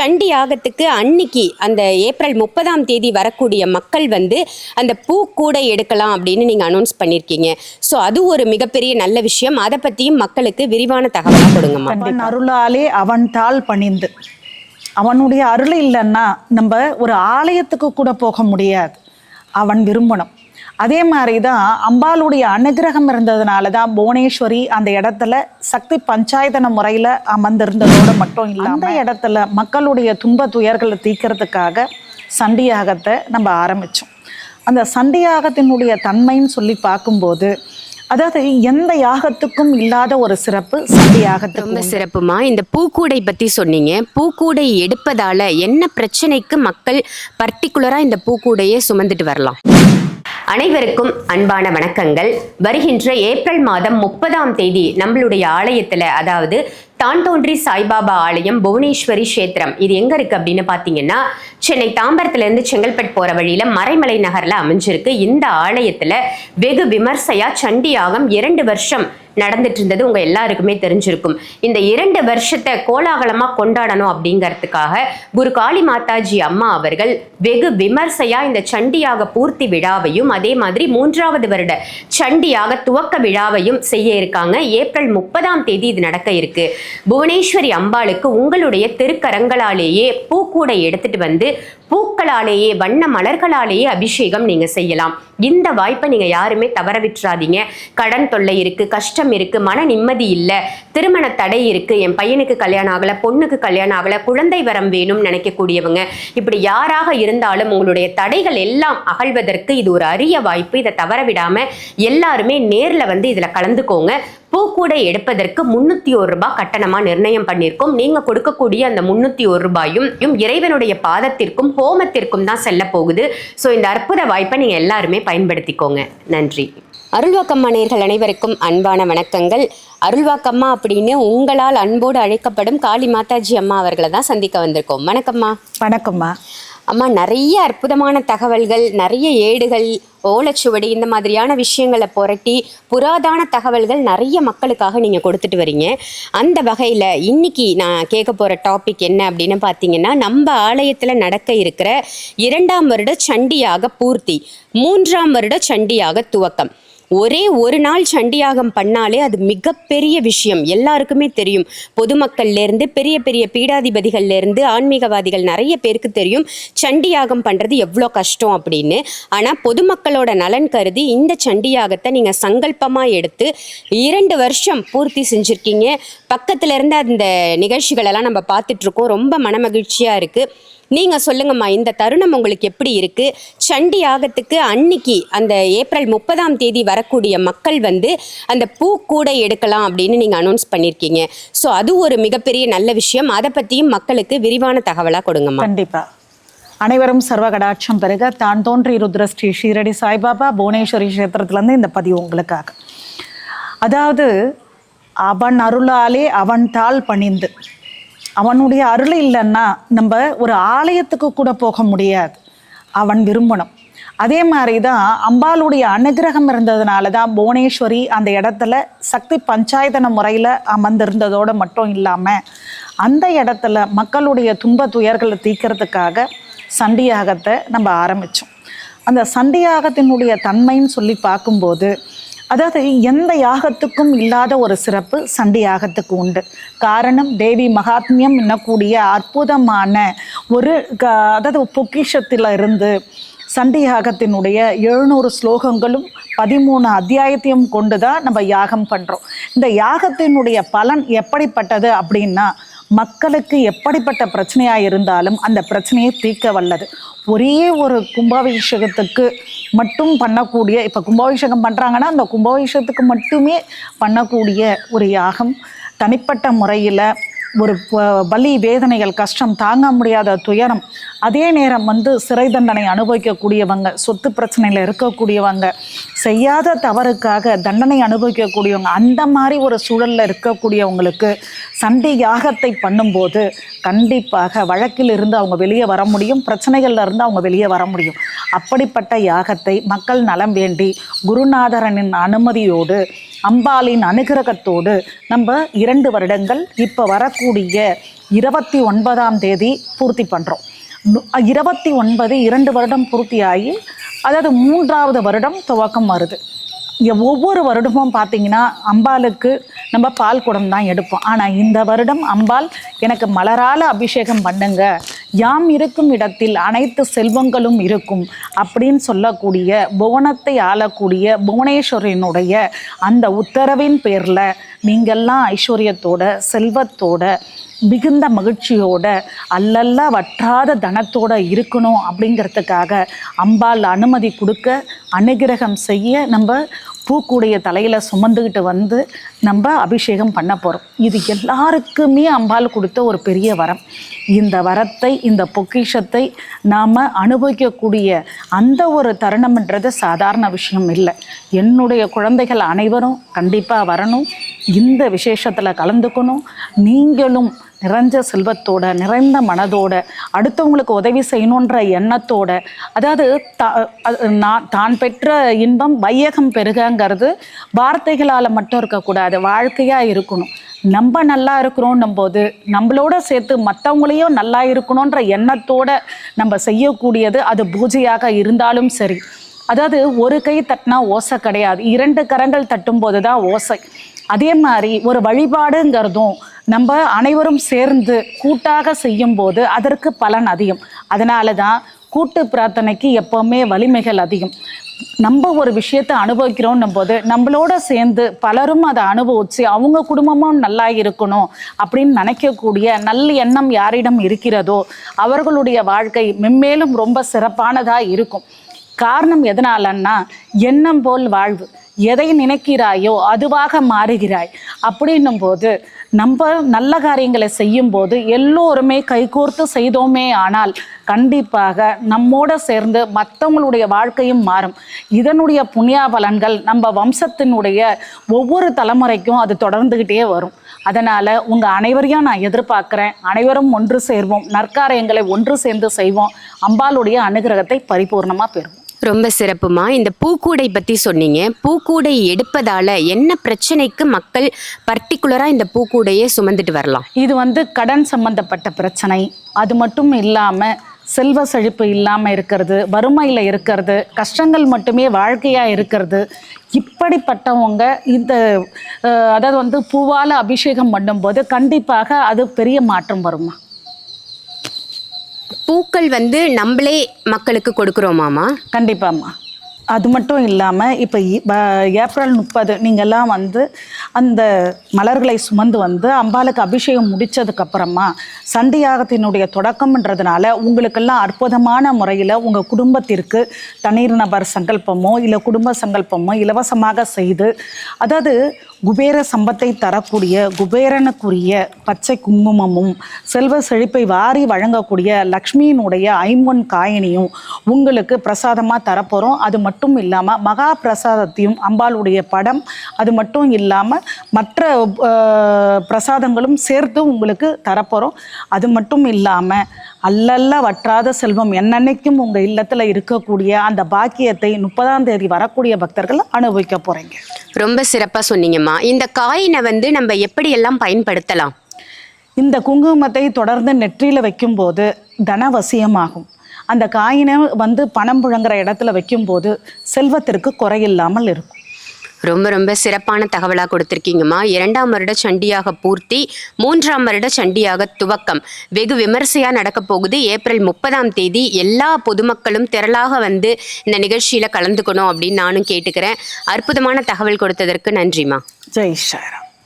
சண்டி யாகத்துக்கு அன்னைக்கு அந்த ஏப்ரல் முப்பதாம் தேதி வரக்கூடிய மக்கள் வந்து அந்த பூக்கூடை எடுக்கலாம் அப்படின்னு நீங்கள் அனௌன்ஸ் பண்ணியிருக்கீங்க ஸோ அது ஒரு மிகப்பெரிய நல்ல விஷயம். அதை பற்றியும் மக்களுக்கு விரிவான தகவலாக கொடுங்கம்மா. அவன் அருளாலே அவன் தாள் பணிந்து. அவனுடைய அருள் இல்லைன்னா நம்ம ஒரு ஆலயத்துக்கு கூட போக முடியாது. அவன் விரும்பணும். அதே மாதிரி தான் அம்பாளுடைய அனுகிரகம் இருந்ததுனால தான் புவனேஸ்வரி அந்த இடத்துல சக்தி பஞ்சாயத்தன முறையில் அமர்ந்திருந்ததோடு மட்டும் இல்லை அந்த இடத்துல மக்களுடைய துன்ப துயர்களை தீர்க்கறதுக்காக சண்டியாகத்தை நம்ம ஆரம்பித்தோம் அந்த சண்டியாகத்தினுடைய தன்மைன்னு சொல்லி பார்க்கும்போது அதாவது எந்த யாகத்துக்கும் இல்லாத ஒரு சிறப்பு சண்டியாகத்துக்கு ரொம்ப சிறப்புமா? இந்த பூக்கூடை பற்றி சொன்னீங்க. பூக்கூடை எடுப்பதால என்ன பிரச்சனைக்கு மக்கள் பர்டிகுலராக இந்த பூக்கூடையை சுமந்துட்டு வரலாம்? அனைவருக்கும் அன்பான வணக்கங்கள். வருகின்ற ஏப்ரல் மாதம் முப்பதாம் தேதி நம்மளுடைய ஆலயத்தில் அதாவது தான்தோன்றி சாய்பாபா ஆலயம் புவனேஸ்வரி கஷேத்திரம். இது எங்க இருக்கு அப்படின்னு பாத்தீங்கன்னா சென்னை தாம்பரத்துல இருந்து செங்கல்பட்டு போற வழியில மறைமலை நகர்ல அமைஞ்சிருக்கு. இந்த ஆலயத்துல வெகு விமர்சையா சண்டி யாகம் இரண்டு வருஷம் நடந்துட்டு இருந்தது. உங்க எல்லாருக்குமே தெரிஞ்சிருக்கும். இந்த இரண்டு வருஷத்தை கோலாகலமா கொண்டாடணும் அப்படிங்கிறதுக்காக குரு காளி மாதாஜி அம்மா அவர்கள் வெகு விமர்சையா இந்த சண்டியாக பூர்த்தி விழாவையும் அதே மாதிரி மூன்றாவது வருட சண்டியாக துவக்க விழாவையும் செய்ய இருக்காங்க. ஏப்ரல் முப்பதாம் தேதி இது நடக்க இருக்கு. புவனேஸ்வரி அம்பாளுக்கு உங்களுடைய திருக்கரங்களாலேயே பூக்கூடை எடுத்துட்டு வந்து பூக்களாலேயே வண்ண மலர்களாலேயே அபிஷேகம் நீங்க செய்யலாம். இந்த வாய்ப்பை நீங்க யாருமே தவற விட்டுறாதீங்க. கடன் தொல்லை இருக்கு கஷ்டம் இருக்கு மன நிம்மதி இல்லை திருமண தடை இருக்கு என் பையனுக்கு கல்யாணம் ஆகல பொண்ணுக்கு கல்யாணம் ஆகல குழந்தை வரம் வேணும்னு நினைக்கக்கூடியவங்க இப்படி யாராக இருந்தாலும் உங்களுடைய தடைகள் எல்லாம் அகழ்வதற்கு இது ஒரு அரிய வாய்ப்பு. இதை தவற விடாம எல்லாருமே நேர்ல வந்து இதுல கலந்துக்கோங்க. பூக்கூடை எடுப்பதற்கு முன்னூத்தி ஒரு ரூபாய் கட்டணமா நிர்ணயம் பண்ணியிருக்கோம். நீங்க கொடுக்கக்கூடிய அந்த முன்னூத்தி ஒரு ரூபாயும் இறைவனுடைய பாதத்திற்கும் ஹோமத்திற்கும் தான் செல்ல போகுது. ஸோ இந்த அற்புத வாய்ப்பை நீங்க எல்லாருமே பயன்படுத்திக்கோங்க. நன்றி. அருள்வாக்கம்மா நேர்கள் அனைவருக்கும் அன்பான வணக்கங்கள். அருள்வாக்கம்மா அப்படின்னு உங்களால் அன்போடு அழைக்கப்படும் காளி மாதாஜி அம்மா அவர்களை தான் சந்திக்க வந்திருக்கோம். வணக்கம்மா. வணக்கம்மா. அம்மா நிறைய அற்புதமான தகவல்கள் நிறைய ஏடுகள் ஓலைச்சுவடி இந்த மாதிரியான விஷயங்களை புரட்டி புராதான தகவல்கள் நிறைய மக்களுக்காக நீங்கள் கொடுத்துட்டு வரீங்க. அந்த வகையில் இன்னைக்கு நான் கேட்க போகிற டாபிக் என்ன அப்படின்னு பார்த்தீங்கன்னா நம்ம ஆலயத்தில் நடக்க இருக்கிற இரண்டாம் வருட சண்டியாக பூர்த்தி மூன்றாம் வருட சண்டியாக துவக்கம். ஒரே ஒரு நாள் சண்டியாகம் பண்ணாலே அது மிகப்பெரிய விஷயம். எல்லாருக்குமே தெரியும். பொதுமக்கள்லேருந்து பெரிய பெரிய பீடாதிபதிகள்லேருந்து ஆன்மீகவாதிகள் நிறைய பேருக்கு தெரியும் சண்டியாகம் பண்ணுறது எவ்வளோ கஷ்டம் அப்படின்னு. ஆனால் பொதுமக்களோட நலன் கருதி இந்த சண்டியாகத்தை நீங்கள் சங்கல்பமாக எடுத்து இரண்டு வருஷம் பூர்த்தி செஞ்சுருக்கீங்க. பக்கத்துலேருந்து அந்த நிகழ்ச்சிகளெல்லாம் நம்ம பார்த்துட்ருக்கோம் ரொம்ப மனமகிழ்ச்சியாக இருக்குது நீங்கள் சொல்லுங்கம்மா இந்த தருணம் உங்களுக்கு எப்படி இருக்குது சண்டி யாகத்துக்கு அன்னைக்கு அந்த ஏப்ரல் முப்பதாம் தேதி வரக்கூடிய மக்கள் வந்து அந்த பூக்கூடை எடுக்கலாம் அப்படின்னு நீங்கள் அனௌன்ஸ் பண்ணியிருக்கீங்க ஸோ அது ஒரு மிகப்பெரிய நல்ல விஷயம். அதை பற்றியும் மக்களுக்கு விரிவான தகவலாக கொடுங்கம்மா. கண்டிப்பாக அனைவரும் சர்வ கடாட்சம் பெருக தான் தோன்றி ருத்ர ஸ்ரீ ஷீரடி சாய்பாபா புவனேஸ்வரி கஷேத்திரத்துலேருந்து இந்த பதிவு உங்களுக்காக. அதாவது அவன் அருளாலே அவன் தாள் பணிந்து. அவனுடைய அருள் இல்லைன்னா நம்ம ஒரு ஆலயத்துக்கு கூட போக முடியாது. அவன் விரும்பணும். அதே மாதிரி தான் அம்பாளுடைய அனுகிரகம் இருந்ததுனால தான் புவனேஸ்வரி அந்த இடத்துல சக்தி பஞ்சாயத்தன முறையில் அமர்ந்திருந்ததோடு மட்டும் இல்லாமல் அந்த இடத்துல மக்களுடைய துன்ப துயர்களை தீக்கிறதுக்காக சண்டியாகத்தை நம்ம ஆரம்பித்தோம் அந்த சண்டியாகத்தினுடைய தன்மைன்னு சொல்லி பார்க்கும்போது அதாவது எந்த யாகத்துக்கும் இல்லாத ஒரு சிறப்பு சண்டி யாகத்துக்கு உண்டு. காரணம் தேவி மகாத்மியம் என்னக்கூடிய அற்புதமான ஒரு க- அதாவது பொக்கிஷத்தில் இருந்து சண்டி யாகத்தினுடைய எழுநூறு ஸ்லோகங்களும் பதிமூணு அத்தியாயத்தையும் கொண்டு தான் நம்ம யாகம் பண்ணுறோம் இந்த யாகத்தினுடைய பலன் எப்படிப்பட்டது அப்படின்னா மக்களுக்கு எப்படிப்பட்ட பிரச்சனையாக இருந்தாலும் அந்த பிரச்சனையை தீர்க்க வல்லது. ஒரே ஒரு கும்பாபிஷேகத்துக்கு மட்டும் பண்ணக்கூடிய இப்போ கும்பாபிஷேகம் பண்ணுறாங்கன்னா அந்த கும்பாபிஷேகத்துக்கு மட்டுமே பண்ணக்கூடிய ஒரு யாகம் தனிப்பட்ட முறையில் ஒரு பலி வலி வேதனைகள் கஷ்டம் தாங்க முடியாத துயரம் அதே நேரம் வந்து சிறை தண்டனை அனுபவிக்கக்கூடியவங்க சொத்து பிரச்சனையில் இருக்கக்கூடியவங்க செய்யாத தவறுக்காக தண்டனை அனுபவிக்கக்கூடியவங்க அந்த மாதிரி ஒரு சூழலில் இருக்கக்கூடியவங்களுக்கு சண்டி யாகத்தை பண்ணும்போது கண்டிப்பாக வழக்கில் இருந்து அவங்க வெளியே வர முடியும் பிரச்சனைகளில் இருந்து அவங்க வெளியே வர முடியும். அப்படிப்பட்ட யாகத்தை மக்கள் நலம் வேண்டி குருநாதரனின் அனுமதியோடு அம்பாளின் அனுகிரகத்தோடு நம்ம இரண்டு வருடங்கள் இப்போ வர வரக்கூடிய இருபத்தி ஒன்பதாம் தேதி பூர்த்தி பண்ணுறோம் இருபத்தி ஒன்பது இரண்டு வருடம் பூர்த்தியாகி அதாவது மூன்றாவது வருடம் துவக்கம் வருது. ஒவ்வொரு வருடமும் பார்த்தீங்கன்னா அம்பாளுக்கு நம்ம பால் குடம் தான் எடுப்போம். ஆனால் இந்த வருடம் அம்பாள் எனக்கு மலரால் அபிஷேகம் பண்ணுங்க யாம் இருக்கும் இடத்தில் அனைத்து செல்வங்களும் இருக்கும் அப்படின்னு சொல்லக்கூடிய புவனத்தை ஆளக்கூடிய புவனேஸ்வரனுடைய அந்த உத்தரவின் பேரில் நீங்கள்லாம் ஐஸ்வர்யத்தோட செல்வத்தோட மிகுந்த மகிழ்ச்சியோட அல்லல்ல வற்றாத தனத்தோட இருக்கணும் அப்படிங்கிறதுக்காக அம்பாள் அனுமதி கொடுக்க அனுகிரகம் செய்ய நம்ம பூக்கூடைய தலையில் சுமந்துக்கிட்டு வந்து நம்ம அபிஷேகம் பண்ண போகிறோம் இது எல்லாருக்குமே அம்பாள் கொடுத்த ஒரு பெரிய வரம். இந்த வரத்தை இந்த பொக்கிஷத்தை நாம் அனுபவிக்கக்கூடிய அந்த ஒரு தருணம்ன்றது சாதாரண விஷயம் இல்லை. என்னுடைய குழந்தைகள் அனைவரும் கண்டிப்பாக வரணும். இந்த விசேஷத்தில் கலந்துக்கணும். நீங்களும் நிறைஞ்ச செல்வத்தோட நிறைந்த மனதோட அடுத்தவங்களுக்கு உதவி செய்யணுன்ற எண்ணத்தோட அதாவது தா அது நான் தான் பெற்ற இன்பம் வையகம் பெருகங்கிறது வார்த்தைகளால் மட்டும் இருக்கக்கூடாது வாழ்க்கையாக இருக்கணும். நம்ம நல்லா இருக்கிறோன்னும் போது நம்மளோட சேர்த்து மற்றவங்களையும் நல்லா இருக்கணுன்ற எண்ணத்தோட நம்ம செய்யக்கூடியது அது பூஜையாக இருந்தாலும் சரி. அதாவது ஒரு கை தட்டினா ஓசை கிடையாது. இரண்டு கரங்கள் தட்டும்போது தான் ஓசை. அதே மாதிரி ஒரு வழிபாடுங்கிறதும் நம்ம அனைவரும் சேர்ந்து கூட்டாக செய்யும்போது அதற்கு பலன் அதிகம். அதனால தான் கூட்டு பிரார்த்தனைக்கு எப்போவுமே வலிமைகள் அதிகம். நம்ம ஒரு விஷயத்தை அனுபவிக்கிறோன்னும் போது நம்மளோட சேர்ந்து பலரும் அதை அனுபவிச்சு அவங்க குடும்பமும் நல்லா இருக்கணும் அப்படின்னு நினைக்கக்கூடிய நல்ல எண்ணம் யாரிடம் இருக்கிறதோ அவர்களுடைய வாழ்க்கை மென்மேலும் ரொம்ப சிறப்பானதாக இருக்கும். காரணம் எதனாலன்னா எண்ணம் போல் வாழ்வு. எதை நினைக்கிறாயோ அதுவாக மாறுகிறாய். அப்படின்னும் போது நம்ம நல்ல காரியங்களை செய்யும் போது எல்லோருமே கைகோர்த்து செய்தோமே ஆனால் கண்டிப்பாக நம்மோட சேர்ந்து மற்றவங்களுடைய வாழ்க்கையும் மாறும். இதனுடைய புண்ணியா பலன்கள் நம்ம வம்சத்தினுடைய ஒவ்வொரு தலைமுறைக்கும் அது தொடர்ந்துக்கிட்டே வரும். அதனால் உங்கள் அனைவரையும் நான் எதிர்பார்க்குறேன். அனைவரும் ஒன்று சேர்வோம். நற்காரியங்களை ஒன்று சேர்ந்து செய்வோம். அம்பாளுடைய அனுகிரகத்தை பரிபூர்ணமாக பெறுவோம். ரொம்ப சிறப்புமா. இந்த பூக்கூடை பற்றி சொன்னீங்க. பூக்கூடை எடுப்பதால் என்ன பிரச்சனைக்கு மக்கள் பர்டிகுலராக இந்த பூக்கூடையை சுமந்துட்டு வரலாம்? இது வந்து கடன் சம்பந்தப்பட்ட பிரச்சனை. அது மட்டும் இல்லாமல் செல்வ செழிப்பு இல்லாமல் இருக்கிறது வறுமையில் இருக்கிறது கஷ்டங்கள் மட்டுமே வாழ்க்கையாக இருக்கிறது. இப்படிப்பட்டவங்க இந்த அதாவது வந்து பூவால் அபிஷேகம் பண்ணும்போது கண்டிப்பாக அது பெரிய மாற்றம் வருமா பூக்கள் வந்து நம்மளே மக்களுக்கு கொடுக்குறோமாமா கண்டிப்பாம்மா. அது மட்டும் இல்லாமல் இப்போ ஏப்ரல் முப்பது நீங்கள்லாம் வந்து அந்த மலர்களை சுமந்து வந்து அம்பாளுக்கு அபிஷேகம் முடித்ததுக்கப்புறமா சண்டியாகத்தினுடைய தொடக்கம்ன்றதுனால உங்களுக்கெல்லாம் அற்புதமான முறையில் உங்கள் குடும்பத்திற்கு தனீர் நபர் சங்கல்பமோ இல்லை குடும்ப சங்கல்பமோ இலவசமாக செய்து அதாவது குபேர சம்பத்தை தரக்கூடிய குபேரனுக்குரிய பச்சை குங்குமமும் செல்வ செழிப்பை வாரி வழங்கக்கூடிய லக்ஷ்மியினுடைய ஐம்பொன் காயினியும் உங்களுக்கு பிரசாதமாக தரப்போகிறோம் அது மட்டும் இல்லாமல் மகா பிரசாதத்தையும் அம்பாளுடைய படம் அது மட்டும் இல்லாமல் மற்ற பிரசாதங்களும் சேர்த்து உங்களுக்கு தரப்போகிறோம் அது மட்டும் இல்லாமல் அல்லல்ல வற்றாத செல்வம் என்னன்னைக்கும் உங்கள் இல்லத்தில் இருக்கக்கூடிய அந்த பாக்கியத்தை முப்பதாம் தேதி வரக்கூடிய பக்தர்கள் அனுபவிக்க போகிறீங்க ரொம்ப சிறப்பா சொன்னீங்கம்மா. இந்த காயினை வந்து நம்ம எப்படி எல்லாம் பயன்படுத்தலாம்? இந்த குங்குமத்தை தொடர்ந்து நெற்றியில் வைக்கும்போது தனவசியமாகும். அந்த காயினை வந்து பணம் புழங்குற இடத்துல வைக்கும்போது செல்வத்திற்கு குறையில்லாமல் இருக்கும். ரொம்ப ரொம்ப சிறப்பான தகவலாக கொடுத்துருக்கீங்கம்மா. இரண்டாம் வருட சண்டியாக பூர்த்தி மூன்றாம் வருட சண்டியாக துவக்கம். வெகு விமர்சையாக நடக்க போகுது. ஏப்ரல் முப்பதாம் தேதி எல்லா பொதுமக்களும் திரளாக வந்து இந்த நிகழ்ச்சியில் கலந்துக்கணும் அப்படின்னு நானும் கேட்டுக்கிறேன். அற்புதமான தகவல் கொடுத்ததற்கு நன்றிம்மா. ஜெய் ஷாராம்